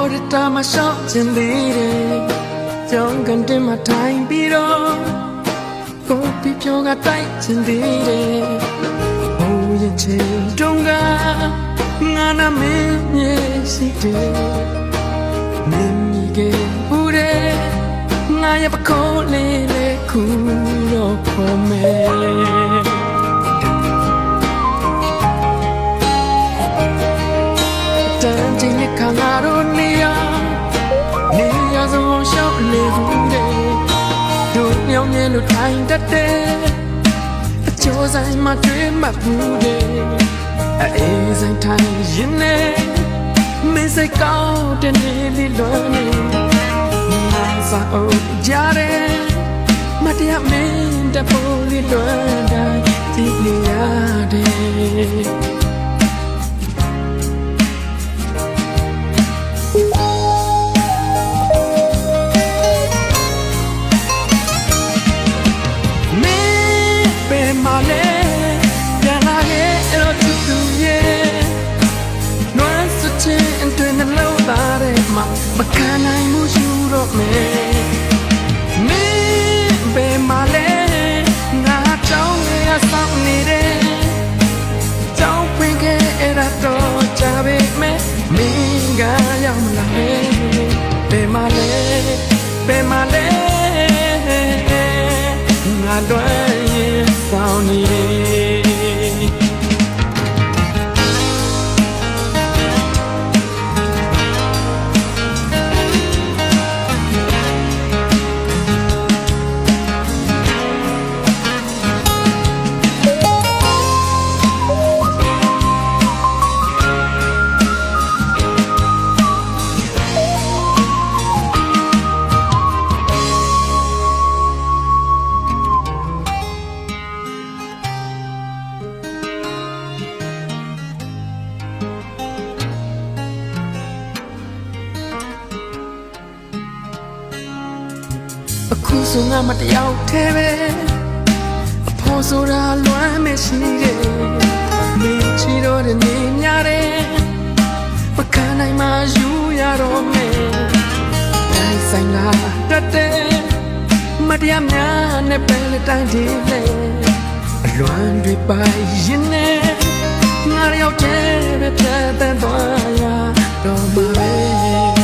မှာရှောက်ခြင်းသေးတယ်ကြောင်းကန်တင်မှာထိုင်ပြီးတော့ကိုပြပြောကတိုက်ခြင်းသေးတယ်ဟိုရင်ချင်တုံးကငါနာမင်းမြေရှိတယ်မင်းကြီးကဘူးတယ်ငါရဲ့ပခုံးလေးလေးခုတော့ခေါ်မယ် လို့ထိုင်တတ်တဲ့အကျော်ဆိုင်မှာတွေ့မှတ်ဘူးတဲ့အေးဆိုင်ထိုင်ရင်နေမင်းစိတ်ကောင်းတဲ့နေလေးလွန်နေငါစားအောင်ကြတယ်မတရားမင်းတပေါ်လေးလွန်တိုင်းဒီနေရတ မှာမခံနိုင်မှုယူတော့မယ် အခုဆိုငါမတယောက်သေးပဲအဖို့ဆိုတာလွမ်းမရှိတယ်မင်းချီတော့တဲ့နေများတယ်မခံနိုင်မှယူရတော့မယ်တိုင်းဆိုင်လာတတ်တယ်မတရားများနဲ့ပဲလေတိုင်းဒီလေအလွမ်းတွေပိုင်ရင်နဲ့ငါရောက်တဲ့ပဲပြတ်တဲ့သွားရတော့မှာပဲ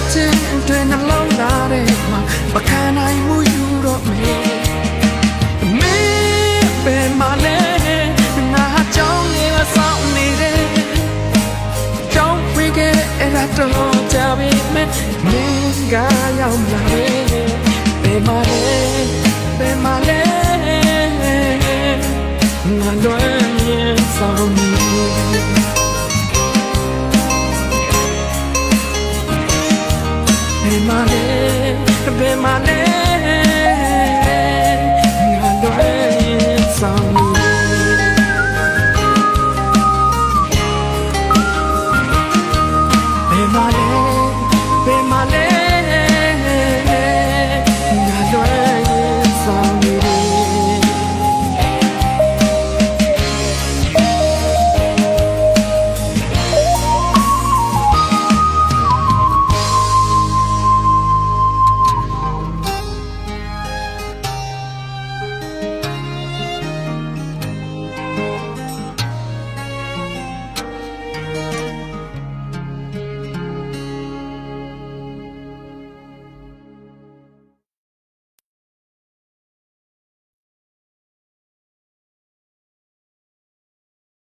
လွမ်းစတဲ့တွင်နှလုံးသားထဲမှာမခံနိုင်မှုယူတော့မယ်မင်းပဲမလဲငါကြောင်းနေဆောင်နေတယ်ကြောင်းဝေးခဲ့အဲ့တော့ကြပြီမင်းမင်းကရောက်လာတယ်ဘယ်မှာလဲဘယ်မှာလဲငါလွယ် ဘယ်မှာလဲဘယ်မှာလဲ